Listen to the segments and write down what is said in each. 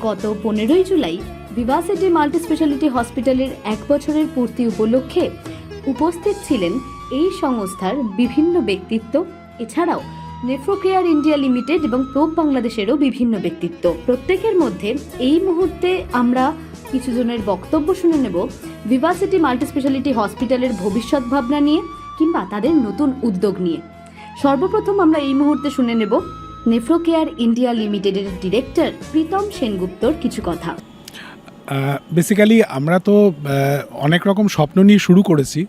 গত পনেরোই July Vivacity multi speciality হসপিটালের এক বছরের পূর্তি উপলক্ষে উপস্থিত ছিলেন এই সংস্থার বিভিন্ন ব্যক্তিত্ব। এছাড়াও নেফ্রোকেয়ার ইন্ডিয়া লিমিটেড এবং প্রোব বাংলাদেশেরও বিভিন্ন ব্যক্তিত্ব। প্রত্যেকের মধ্যে এই মুহূর্তে আমরা কিছু জনের বক্তব্য শুনে নেব। ভিভাসিটি মাল্টি স্পেশালিটি হসপিটালের ভবিষ্যৎ ভাবনা নিয়ে কিংবা তাদের নতুন উদ্যোগ নিয়ে। সর্বপ্রথম আমরা এই মুহূর্তে শুনে নেব নেফ্রোকেয়ার ইন্ডিয়া লিমিটেডের ডিরেক্টর প্রীতম সেনগুপ্তর কিছু কথা। বেসিক্যালি আমরা তো অনেক রকম স্বপ্ন নিয়ে শুরু করেছি।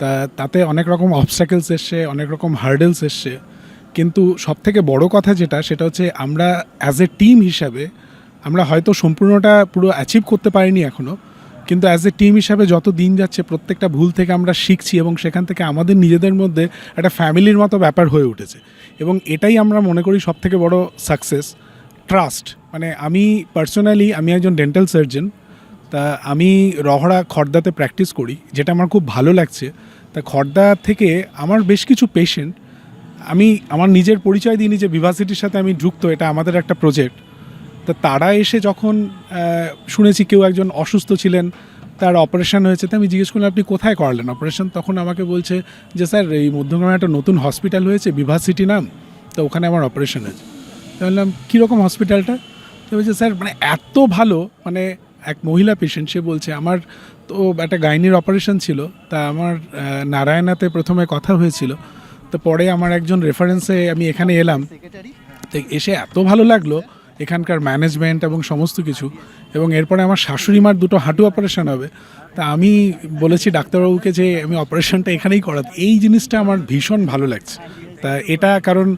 তা, তাতে অনেক রকম অবস্টাকেলস এসছে, অনেক রকম হার্ডেলস এসছে। কিন্তু সব থেকে বড় কথা যেটা, সেটা হচ্ছে আমরা অ্যাজ এ টিম হিসাবে, আমরা হয়তো সম্পূর্ণটা পুরো অ্যাচিভ করতে পারিনি এখনও কিন্তু অ্যাজ এ টিম হিসাবে যত দিন যাচ্ছে, প্রত্যেকটা ভুল থেকে আমরা শিখছি এবং সেখান থেকে আমাদের নিজেদের মধ্যে একটা ফ্যামিলির মতো ব্যাপার হয়ে উঠেছে। এবং এটাই আমরা মনে করি সব থেকে বড় সাকসেস ট্রাস্ট মানে আমি পার্সোনালি আমি একজন ডেন্টাল সার্জন তা আমি রহড়া খর্দাতে প্র্যাকটিস করি, যেটা আমার খুব ভালো লাগছে। তা খর্দা থেকে আমার বেশ কিছু পেশেন্ট আমি আমার নিজের পরিচয় দিই যে ভিভাসিটির সাথে আমি যুক্ত, এটা আমাদের একটা প্রজেক্ট তা তারা এসে যখন শুনেছি কেউ একজন অসুস্থ ছিলেন, তার অপারেশন হয়েছে, তো আমি জিজ্ঞেস করলাম, আপনি কোথায় করালেন? অপারেশন তখন আমাকে বলছে যে, স্যার, এই মধ্যগ্রামে একটা নতুন হসপিটাল হয়েছে ভিভাসিটি নাম, তো ওখানে আমার অপারেশন হয়েছে। বললাম, কীরকম হসপিটালটা? তো বলছে, স্যার মানে এত ভালো মানে এক মহিলা পেশেন্ট সে বলছে, আমার তো একটা গাইনির অপারেশন ছিল, তা আমার নারায়ণাতে প্রথমে কথা হয়েছিল, তো পরে আমার একজন রেফারেন্সে আমি এখানে এলাম এসে এত ভালো লাগল এখানকার ম্যানেজমেন্ট এবং সমস্ত কিছু, এবং এরপরে আমার শাশুড়ি মার দুটো হাঁটু অপারেশন হবে। তা আমি বলেছি ডাক্তারবাবুকে যে আমি অপারেশনটা এখানেই করাতে। এই জিনিসটা আমার ভীষণ ভালো লাগছে। তা এটা কারণ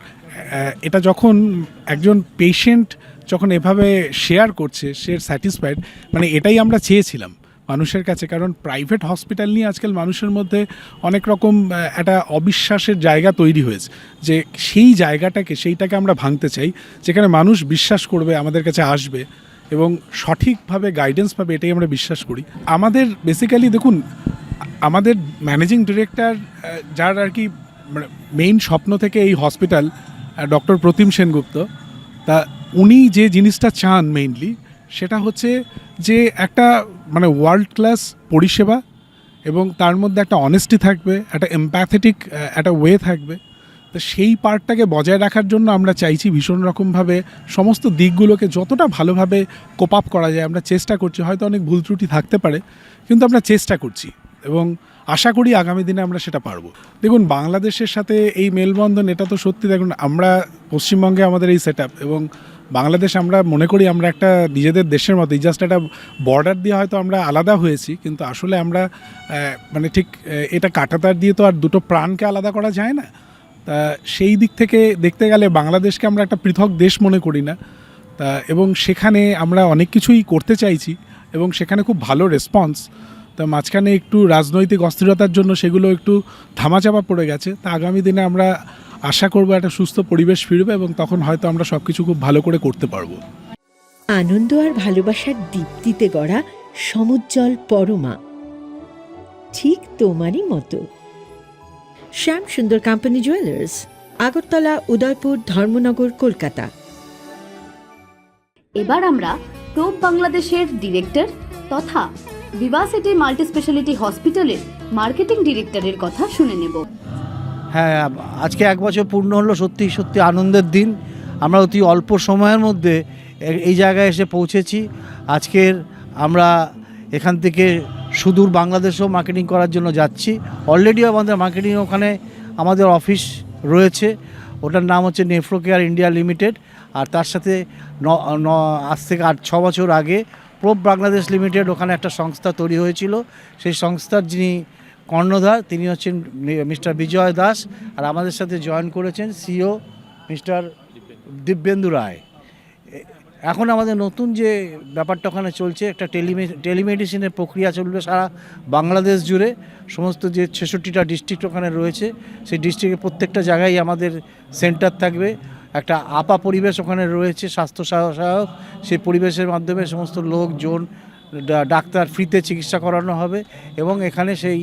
এটা যখন একজন পেশেন্ট যখন এভাবে শেয়ার করছে, সে স্যাটিসফাইড মানে এটাই আমরা চেয়েছিলাম। মানুষের কাছে, কারণ প্রাইভেট হসপিটাল নিয়ে আজকাল মানুষের মধ্যে অনেক রকম একটা অবিশ্বাসের জায়গা তৈরি হয়েছে, যে সেই জায়গাটাকে, সেইটাকে আমরা ভাঙতে চাই, যেখানে মানুষ বিশ্বাস করবে, আমাদের কাছে আসবে এবং সঠিকভাবে গাইডেন্স পাবে, এটাই আমরা বিশ্বাস করি। আমাদের বেসিক্যালি দেখুন, আমাদের ম্যানেজিং ডিরেক্টর যার আর কি মেইন স্বপ্ন থেকে এই হসপিটাল ডক্টর প্রতিম সেনগুপ্ত, তা উনি যে জিনিসটা চান মেইনলি সেটা হচ্ছে যে একটা মানে ওয়ার্ল্ড ক্লাস পরিষেবা এবং তার মধ্যে একটা অনেস্টি থাকবে, একটা এম্প্যাথেটিক একটা ওয়ে থাকবে। তো সেই পার্টটাকে বজায় রাখার জন্য আমরা চাইছি ভীষণ রকমভাবে সমস্ত দিকগুলোকে যতটা ভালোভাবে কোপ আপ করা যায়, আমরা চেষ্টা করছি, হয়তো অনেক ভুল ত্রুটি থাকতে পারে, কিন্তু আমরা চেষ্টা করছি এবং আশা করি আগামী দিনে আমরা সেটা পারব। দেখুন, বাংলাদেশের সাথে এই মেলবন্ধন, এটা তো সত্যি, দেখুন, আমরা পশ্চিমবঙ্গে আমাদের এই সেট এবং বাংলাদেশ আমরা মনে করি আমরা একটা নিজেদের দেশের মতোই জাস্ট একটা বর্ডার দিয়ে হয়তো আমরা আলাদা হয়েছি, কিন্তু আসলে আমরা মানে ঠিক এটা কাটাতার দিয়ে তো আর দুটো প্রাণকে আলাদা করা যায় না। তা সেই দিক থেকে দেখতে গেলে বাংলাদেশকে আমরা একটা পৃথক দেশ মনে করি না। তা এবং সেখানে আমরা অনেক কিছুই করতে চাইছি এবং সেখানে খুব ভালো রেসপন্স তা মাঝখানে একটু রাজনৈতিক অস্থিরতার জন্য সেগুলো একটু ধামাচাপা পড়ে গেছে। তা আগামী দিনে আমরা আশা করব একটা সুস্থ পরিবেশ ফিরবে এবং তখন হয়তো আমরা সব কিছু খুব ভালো করে করতে পারব। আনন্দ আর ভালোবাসার দীপ্তিতে গড়া সমুজ্জ্বল পরমা। ঠিক তোমারই মতো। Shyam Sundar company jewellers Agartala Udaipur Dharmanagar Kolkata. এবার আমরা প্রোব বাংলাদেশের ডিরেক্টর তথা ভিভাসিটি মাল্টি স্পেশালিটি হসপিটালের মার্কেটিং ডিরেক্টরের কথা শুনে নেব। হ্যাঁ আজকে এক বছর পূর্ণ হলো, সত্যি সত্যি আনন্দের দিন। আমরা অতি অল্প সময়ের মধ্যে এই জায়গায় এসে পৌঁছেছি। আজকের আমরা এখান থেকে সুদূর বাংলাদেশেও মার্কেটিং করার জন্য যাচ্ছি। অলরেডি আমাদের মার্কেটিং ওখানে আমাদের অফিস রয়েছে। ওটার নাম হচ্ছে নেফ্রো কেয়ার ইন্ডিয়া লিমিটেড আর তার সাথে ন আজ থেকে আট, ছ বছর আগে প্রোব বাংলাদেশ লিমিটেড ওখানে একটা সংস্থা তৈরি হয়েছিল। সেই সংস্থার যিনি কর্ণধার, তিনি হচ্ছেন মিস্টার বিজয় দাস, আর আমাদের সাথে জয়েন করেছেন সিও মিস্টার দিব্যেন্দু রায়। এখন আমাদের নতুন যে ব্যাপারটা ওখানে চলছে, একটা টেলিমে, টেলিমেডিসিনের প্রক্রিয়া চলবে সারা বাংলাদেশ জুড়ে। সমস্ত যে ছেষট্টিটা ডিস্ট্রিক্ট ওখানে রয়েছে, সেই ডিস্ট্রিক্টের প্রত্যেকটা জায়গায় আমাদের সেন্টার থাকবে। একটা আপা পরিবেশ ওখানে রয়েছে, স্বাস্থ্য সহায়ক, সেই পরিবেশের মাধ্যমে সমস্ত লোকজন ডাক্তার ফ্রিতে চিকিৎসা করানো হবে এবং এখানে সেই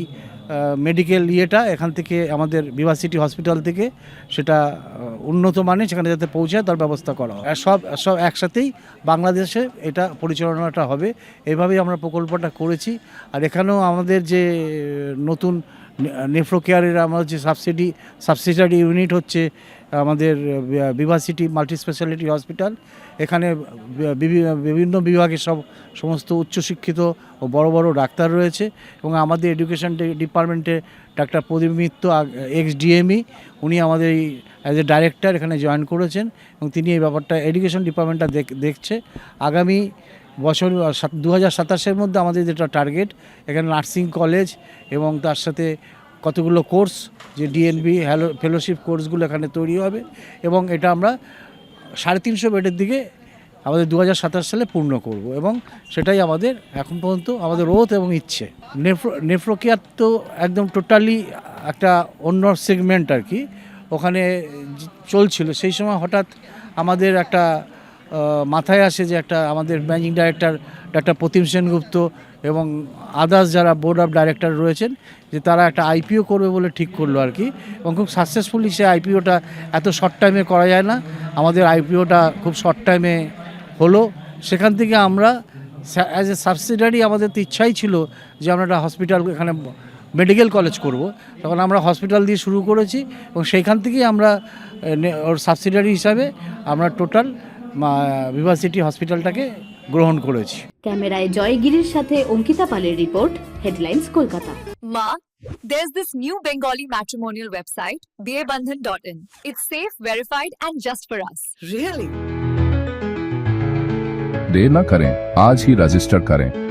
মেডিকেল ইয়েটা এখান থেকে আমাদের বিভার্সিটি হসপিটাল থেকে সেটা উন্নত মানে সেখানে যাতে পৌঁছায় তার ব্যবস্থা করা হয়। সব সব একসাথেই বাংলাদেশে এটা পরিচালনাটা হবে। এভাবেই আমরা প্রকল্পটা করেছি। আর এখানেও আমাদের যে নতুন নেফ্রো কেয়ারের আমার যে সাবসিডি সাবসিডারি ইউনিট হচ্ছে, আমাদের বিভার্সিটি মাল্টি স্পেশালিটি হসপিটাল এখানে বিভিন্ন বিভাগের সব, সমস্ত উচ্চশিক্ষিত ও বড় বড় ডাক্তার রয়েছে এবং আমাদের এডুকেশন ডিপার্টমেন্টে ডাক্তার প্রদীপ মিত্র এক্স ডিএমই উনি আমাদের এই অ্যাজ এ ডাইরেক্টর এখানে জয়েন করেছেন এবং তিনি এই ব্যাপারটা এডুকেশন ডিপার্টমেন্টটা দেখ- দেখছে। আগামী বছর দু হাজার সাতাশের মধ্যে আমাদের যেটা টার্গেট এখানে নার্সিং কলেজ এবং তার সাথে কতগুলো কোর্স যে ডিএনবি হ্যালো ফেলোশিপ কোর্সগুলো এখানে তৈরি হবে এবং এটা আমরা সাড়ে তিনশো বেডের দিকে আমাদের দু হাজার সাতাশ সালে পূর্ণ করব এবং সেটাই আমাদের এখন পর্যন্ত আমাদের ওত এবং ইচ্ছে। নেফ্রো, নেফ্রোকেয়ার তো একদম টোটালি একটা অন্য সেগমেন্ট আর কি। ওখানে চলছিল, সেই সময় হঠাৎ আমাদের একটা মাথায় আসে যে একটা আমাদের managing director doctor Pritam Sengupta এবং আদার্স যারা বোর্ড অফ ডাইরেক্টর রয়েছেন, যে তারা একটা আইপিও করবে বলে ঠিক করল আর কি। এবং খুব সাকসেসফুলি সে আইপিওটা এত শর্ট টাইমে করা যায় না। আমাদের আইপিওটা খুব শর্ট টাইমে হলো। সেখান থেকে আমরা অ্যাজ এ সাবসিডারি আমাদের তো ইচ্ছাই ছিল যে আমরা একটা হসপিটাল এখানে মেডিকেল কলেজ করব। তখন আমরা হসপিটাল দিয়ে শুরু করেছি এবং সেইখান থেকেই আমরা ওর সাবসিডারি হিসাবে আমরা টোটাল বিভার্সিটি হসপিটালটাকে গ্রহণ করেছি ক্যামেরায় জয়গিরির সাথে অঙ্কিতা পালের report headlines Kolkata Ma, there's this new Bengali matrimonial website, bearbandhan.in. It's safe, verified, and just for us. Really? देर न करें आज ही रजिस्टर करें